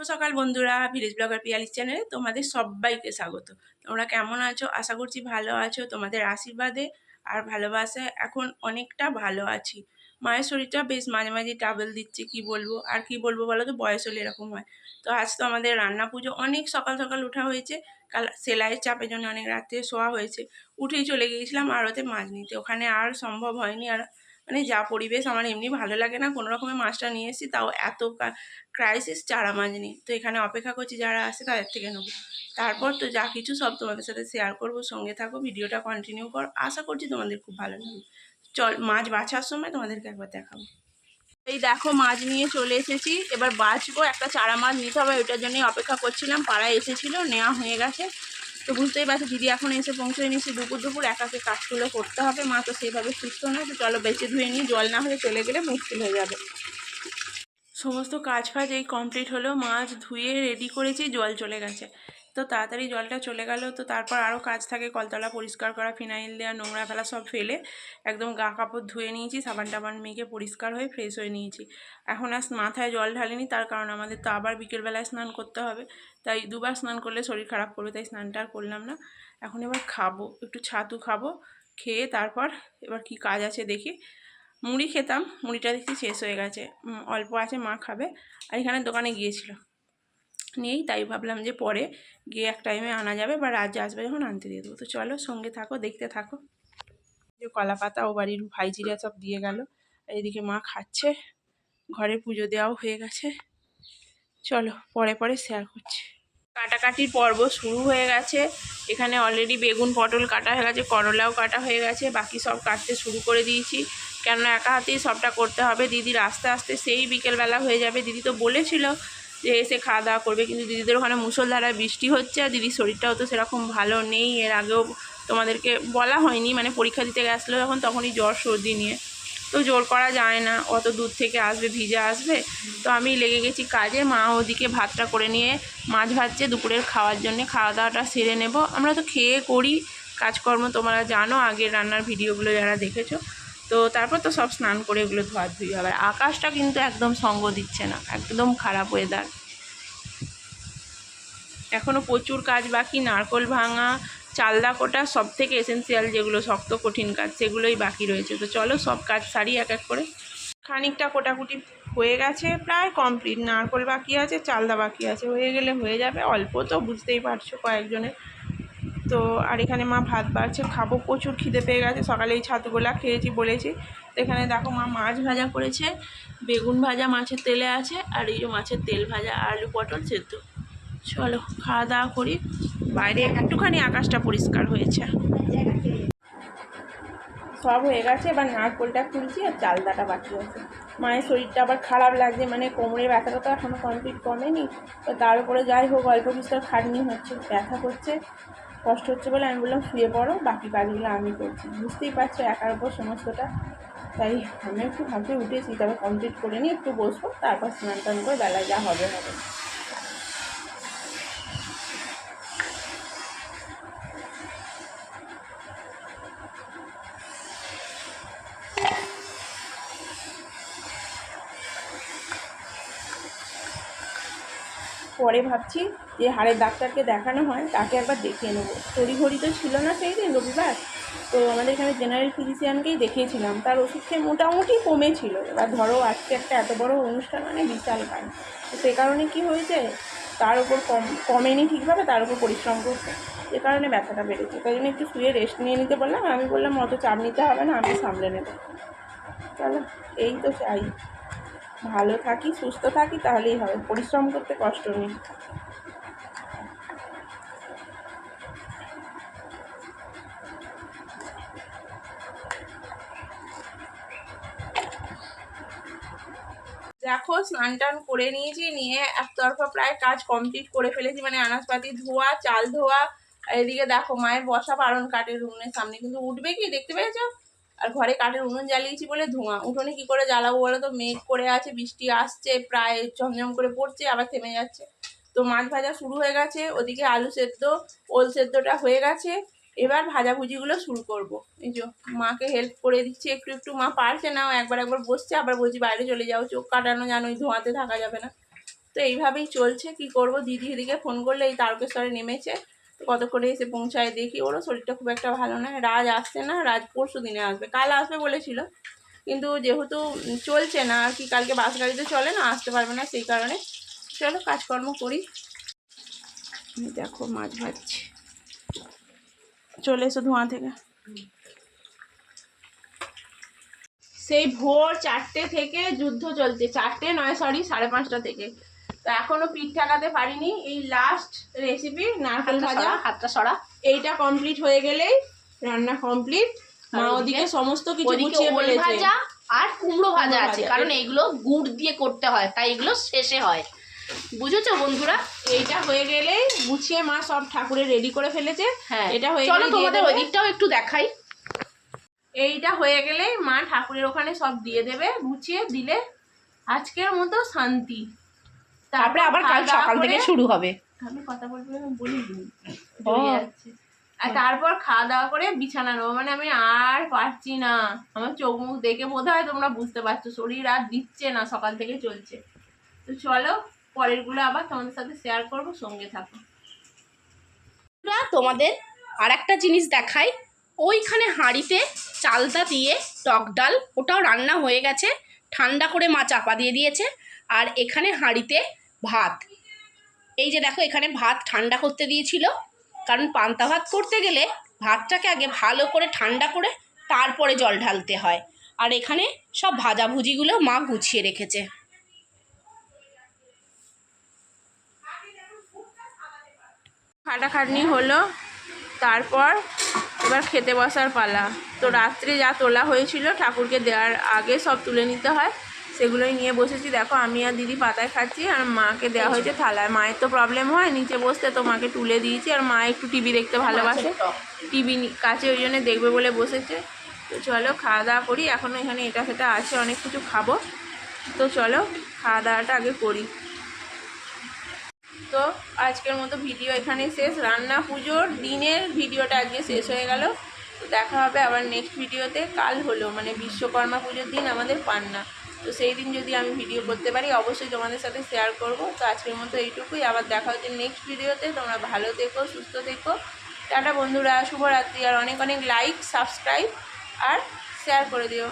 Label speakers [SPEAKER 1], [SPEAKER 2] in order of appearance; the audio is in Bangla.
[SPEAKER 1] শুভ সকাল বন্ধুরা, ভিলেজ ব্লগার পিয়ালিস চ্যানেলে তোমাদের সবাইকে স্বাগত। তোমরা কেমন আছো? আশা করছি ভালো আছো। তোমাদের আশীর্বাদে আর ভালোবাসে এখন অনেকটা ভালো আছি। মায়ের শরীরটা বেশ মাঝে মাঝে ট্রাভেল দিচ্ছে, কি বলব? আর কি বলব বলো তো? বয়স হলে এরকম হয়। তো আজ তো আমাদের রান্না পুজো। অনেক সকাল সকাল উঠা হয়েছে। কাল সেলাইয়ের চাপের জন্য অনেক রাত্রে শোয়া হয়েছে। উঠেই চলে গিয়েছিলাম আড়তে মাছ নিতে ওখানে আর সম্ভব হয়নি। আর মানে যা পরিবেশ আমার এমনি ভালো লাগে না, কোনো রকমের মাছটা নিয়ে এসেছি, তাও এত ক্রাইসিস চারা মাছ নিই তো এখানে অপেক্ষা করছি যারা আসে তাদের থেকে নেব। তারপর তো যা কিছু সব তোমাদের সাথে শেয়ার করব, সঙ্গে থাকো, ভিডিওটা কন্টিনিউ কর। আশা করছি তোমাদের খুব ভালো লাগবে। চল, মাছ বাছার সময় তোমাদেরকে একবার দেখাবো। এই দেখো মাছ নিয়ে চলে এসেছি। এবার বাছবো, একটা চারা মাছ নিতে হবে, ওইটার জন্যই অপেক্ষা করছিলাম। পাড়ায় এসেছিল, নেওয়া হয়ে গেছে। তো বুঝতেই পারছি, দিদি এখন এসে পৌঁছে নিয়েছি, দুপুর দুপুর একাকে কাজগুলো করতে হবে, মা তো সেভাবে সুস্থ নয়, তো চলো বেঁচে ধুয়ে নিয়ে জল না হলে চলে গেলে মুশকিল হয়ে যাবে। সমস্ত কাজ ফাজ এই কমপ্লিট হলো, মাছ ধুয়ে রেডি করেছি, জল চলে গেছে। তো তাড়াতাড়ি জলটা চলে গেল, তো তারপর আরও কাজ থাকে, কলতলা পরিষ্কার করা, ফিনাইল দেওয়া, নোংরা ফেলা সব ফেলে একদম গা কাপড় ধুয়ে নিয়েছি, সাবান টাবান মেখে পরিষ্কার হয়ে ফ্রেশ হয়ে নিয়েছি। এখন আর মাথায় জল ঢালিনি, তার কারণ আমাদের তো আবার বিকেলবেলায় স্নান করতে হবে, তাই দুবার স্নান করলে শরীর খারাপ করবে, তাই স্নানটা আর করলাম না। এখন এবার খাব, একটু ছাতু খাব, খেয়ে তারপর এবার কি কাজ আছে দেখি। মুড়ি খেতাম, মুড়িটা দেখছি শেষ হয়ে গেছে অল্প আছে মা খাবে, আর এখানে দোকানে গিয়েছিল। নেই তাই ভাবলাম যে পরে গিয়ে এক টাইমে আনা যাবে বা রাজ্যে আসবে যখন আনতে দিয়ে দেবো। তো চলো সঙ্গে থাকো, দেখতে থাকো। যে কলা পাতা ও বাড়ির ভাইজিরা সব দিয়ে গেল। এইদিকে মা খাচ্ছে, ঘরে পুজো দেওয়াও হয়ে গেছে। চলো পরে পরে শেয়ার করছি। কাটাকাটির পর্ব শুরু হয়ে গেছে। এখানে অলরেডি বেগুন, পটল কাটা হয়ে গেছে, করলাও কাটা হয়ে গেছে, বাকি সব কাটতে শুরু করে দিয়েছি। কেননা একা হাতেই সবটা করতে হবে। দিদির আস্তে আস্তে সেই বিকেলবেলা হয়ে যাবে। দিদি তো বলেছিল যে এসে খাওয়া দাওয়া করবে। কিন্তু দিদিদের ওখানে মুসলধারায় বৃষ্টি হচ্ছে আর দিদির শরীরটাও তো সেরকম ভালো নেই। এর আগেও তোমাদেরকে বলা হয়নি মানে পরীক্ষা দিতে গেছিল যখন তখনই জ্বর সর্দি নিয়ে। তো জোর করা যায় না, অত দূর থেকে আসবে, ভিজে আসবে। তো আমি লেগে গেছি কাজে, মা ওদিকে ভাতটা করে নিয়ে মাছ ভাজছে, দুপুরের খাওয়ার জন্যে খাওয়া দাওয়াটা সেরে নেব। আমরা তো খেয়ে করি, কাজকর্ম তোমরা জানো, আগের রান্নার ভিডিওগুলো যারা দেখেছ। তো তারপর তো সব স্নান করে এগুলো ধোয়া ধুই হবে আকাশটা কিন্তু একদম সঙ্গ দিচ্ছে না, একদম খারাপ ওয়েদার এখনও প্রচুর কাজ বাকি, নারকল ভাঙা চালদা কোটা সব থেকে এসেন্সিয়াল যেগুলো শক্ত কঠিন কাজ, সেগুলোই বাকি রয়েছে। তো চলো সব কাজ সারি এক এক করে। খানিকটা কোটাকুটি হয়ে গেছে প্রায় কমপ্লিট নারকল বাকি আছে, চালদা বাকি আছে, হয়ে গেলে হয়ে যাবে, অল্প তো বুঝতেই পারছ কয়েকজনের। তো আর এখানে মা ভাত বাড়ছে, খাব, প্রচুর খিদে পেয়ে গেছে সকালে এই ছাতুগোলা খেয়েছি বলেছি। তো এখানে দেখো মা মাছ ভাজা করেছে, বেগুন ভাজা, মাছের তেলে আছে, আর এই যে মাছের তেল ভাজা, আলু পটল সেদ্ধ। চলো, খাওয়া দাওয়া করি। বাইরে একটুখানি আকাশটা পরিষ্কার হয়েছে। সব হয়ে গেছে, এবার নারকোলটা খুলছি আর চালদাটা বাকি আছে। মায়ের শরীরটা আবার খারাপ লাগছে মানে কোমরে ব্যথাটা তো এখনও কমপ্লিট কমেনি। তো তার উপরে যাই হোক, অল্প বিস্তর খাটনি হচ্ছে, ব্যথা করছে। কষ্ট হচ্ছে বলে আমি বললাম, শুয়ে পড়ো, বাকি কাজগুলো আমি করছি। বুঝতেই পারছ, একার উপর সমস্তটা। তাই আমি একটু ভাবতে উঠেছি, তবে কমপ্লিট করে নিয়ে একটু বসবো, তারপর স্নান টান করে বেলা যা হবে হবে। পরে ভাবছি যে হাড়ের ডাক্তারকে দেখানো হয়, তাকে একবার দেখিয়ে নেব। তড়িঘড়ি তো ছিল না সেই দিন রবিবার, তো আমাদের এখানে জেনারেল ফিজিশিয়ানকেই দেখিয়েছিলাম। তার ওষুধ খেয়ে মোটামুটি কমেছিল এবার ধরো আজকে একটা এত বড় অনুষ্ঠান মানে বিশাল কাজ তো সে কারণে কি হয়েছে, তার উপর কম, কমেনি ঠিকভাবে, তার উপর পরিশ্রম করতে এ কারণে ব্যথাটা বেড়েছে। তাই জন্য একটু শুয়ে রেস্ট নিয়ে নিতে বললাম। আমি বললাম, অত চাপ নিতে হবে না, আমি সামলে নেব। চলো, এই তো চাই। ভালো থাকি, সুস্থ থাকি, তাহলেই হবে। পরিশ্রম করতে কষ্ট নেই। দেখো, স্নান টান করে নিয়েছি, নিয়ে একতরফা প্রায় কাজ কমপ্লিট করে ফেলেছি। মানে আনাজপাতি ধোয়া, চাল ধোয়া, এদিকে দেখো মায়ের বসা পারণ কাঠের রুমের সামনে। কিন্তু উঠবে কি? দেখতে পেয়েছ? আর ঘরে কাঠের উনুন জ্বালিয়েছি বলে ধোঁয়া। উঠোনে কি করে জ্বালাবো বলো তো? মেঘ করে আছে, বৃষ্টি আসছে, প্রায় ঝমঝম করে পড়ছে, আবার থেমে যাচ্ছে। তো মাছ ভাজা শুরু হয়ে গেছে, ওদিকে আলু সেদ্ধ, ওল সেদ্ধটা হয়ে গেছে। এবার ভাজাভুজিগুলো শুরু করব। এই যে মাকে হেল্প করে দিচ্ছি, একটু একটু মা পারছে না একবার একবার বসছে, আবার বলছি বাইরে চলে যাও, চোখ কাটানো জানো, ওই ধোঁয়াতে থাকা যাবে না। তো এইভাবেই চলছে, কি করব? দিদি এদিকে ফোন করলে, এই তারকেশ্বরে নেমেছে। কতক্ষণে এসে পৌঁছায় দেখি। ওরও শরীরটা খুব একটা ভালো নয়। রাজ আসছে না, রাজ পরশু দিনে আসবে। কাল আসবে বলেছিল। কিন্তু যেহেতু চলছে না, আর কি কালকে বাস গাড়িতে চলে না, আসতে পারবে না সেই কারণে। চলো, কাজকর্ম করি। দেখো, মাছ ভাজছি। চলে এসো ধোঁয়া থেকে। সেই ভোর চারটে থেকে যুদ্ধ চলছে। চারটে নয় সরি সাড়ে পাঁচটা থেকে। তো এখনও পিঠ ঠাকাতে পারিনি। এই লাস্ট রেসিপি নারকেল ভাজা।
[SPEAKER 2] হাতটা সরা।
[SPEAKER 1] এইটা কমপ্লিট হয়ে গেলেই রান্না কমপ্লিট মা ওদিকে সমস্ত কিছু গুছিয়ে ফেলেছে।
[SPEAKER 2] আর কুমড়ো ভাজা আছে কারণ এইগুলো গুড় দিয়ে করতে হয় তাই এগুলো শেষে হয়। বুঝেছ বন্ধুরা?
[SPEAKER 1] এইটা হয়ে গেলেই গুছিয়ে মা সব ঠাকুরের রেডি করে ফেলেছে।
[SPEAKER 2] হ্যাঁ।
[SPEAKER 1] এটা হয়ে
[SPEAKER 2] চলো
[SPEAKER 1] গেলে
[SPEAKER 2] তোমাদের। ওই দিকটাও একটু দেখাই।
[SPEAKER 1] এইটা হয়ে গেলেই মা ঠাকুরের ওখানে সব দিয়ে দেবে গুছিয়ে দিলে আজকের মতো শান্তি।
[SPEAKER 2] তারপরে আবার কাল সকাল থেকে শুরু হবে।
[SPEAKER 1] আমি কথা বলব আমি বলি আর তারপর খাওয়া দাওয়া করে বিছানা নেব মানে আমি আর পারছি না। আমার চোখ মুখ দেখে বোধ হয় তোমরা বুঝতে পারছ শরীর আর দিচ্ছে না সকাল থেকে চলছে। তো চলো পরেরগুলো আবার তোমাদের সাথে শেয়ার করব সঙ্গে থাকো।
[SPEAKER 2] তোমাদের আর একটা জিনিস দেখাই। ওইখানে হাঁড়িতে চালটা দিয়ে টক ডাল ওটাও রান্না হয়ে গেছে। ঠান্ডা করে মা চাপা দিয়ে দিয়েছে। আর এখানে হাঁড়িতে ভাত। এই যে দেখো, এখানে ভাত ঠান্ডা করতে দিয়েছিল। কারণ পান্তা ভাত করতে গেলে ভাতটাকে আগে ভালো করে ঠান্ডা করে তারপরে জল ঢালতে হয়। আর এখানে সব ভাজাভুজিগুলো মা গুছিয়ে রেখেছে।
[SPEAKER 1] খাটাখাটনি হলো, তারপর এবার খেতে বসার পালা। তো রাত্রে যা তোলা হয়েছিল, ঠাকুরকে দেওয়ার আগে সব তুলে নিতে হয়। সেগুলোই নিয়ে বসেছি। দেখো আমি আর দিদি পাতায় খাচ্ছি আর মাকে দেওয়া হয়েছে থালায়। মায়ের তো প্রবলেম হয় নিচে বসতে তো মাকে তুলে দিয়েছি আর মা একটু টিভি দেখতে ভালোবাসে। টিভি কাছে ওই জন্য দেখবে বলে বসেছে। তো চলো খাওয়া দাওয়া করি। এখনও এখানে এটা সেটা আছে অনেক কিছু খাব। তো চলো খাওয়া দাওয়াটা আগে করি। তো আজকের মতো ভিডিও এখানে শেষ। রান্না পুজোর দিনের ভিডিওটা আজকে শেষ হয়ে গেল। তো দেখা হবে আবার নেক্সট ভিডিওতে কাল হলো মানে বিশ্বকর্মা পুজোর দিন আমাদের পান্না। তো সেই দিন যদি আমি ভিডিও করতে পারি, অবশ্যই তোমাদের সাথে শেয়ার করব। তো আজকের মতো এইটুকুই। আবার দেখা হচ্ছে নেক্সট ভিডিওতে তোমরা ভালো থেকো, সুস্থ থেকো। টাটা বন্ধুরা, শুভরাত্রি। আর অনেক অনেক লাইক সাবস্ক্রাইব আর শেয়ার করে দিও।